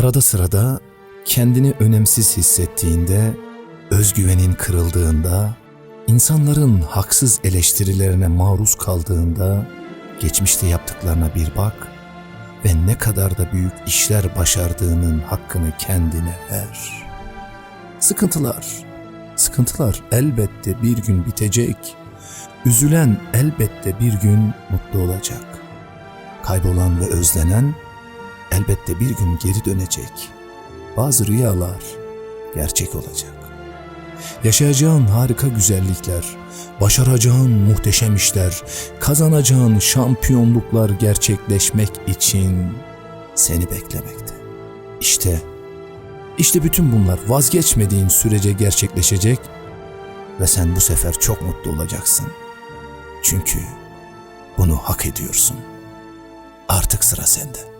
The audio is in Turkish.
Arada sırada kendini önemsiz hissettiğinde, özgüvenin kırıldığında, insanların haksız eleştirilerine maruz kaldığında, geçmişte yaptıklarına bir bak ve ne kadar da büyük işler başardığının hakkını kendine ver. Sıkıntılar, sıkıntılar elbette bir gün bitecek. Üzülen elbette bir gün mutlu olacak. Kaybolan ve özlenen elbette bir gün geri dönecek. Bazı rüyalar gerçek olacak. Yaşayacağın harika güzellikler, başaracağın muhteşem işler, kazanacağın şampiyonluklar gerçekleşmek için seni beklemekte. İşte, işte bütün bunlar vazgeçmediğin sürece gerçekleşecek ve sen bu sefer çok mutlu olacaksın. Çünkü bunu hak ediyorsun. Artık sıra sende.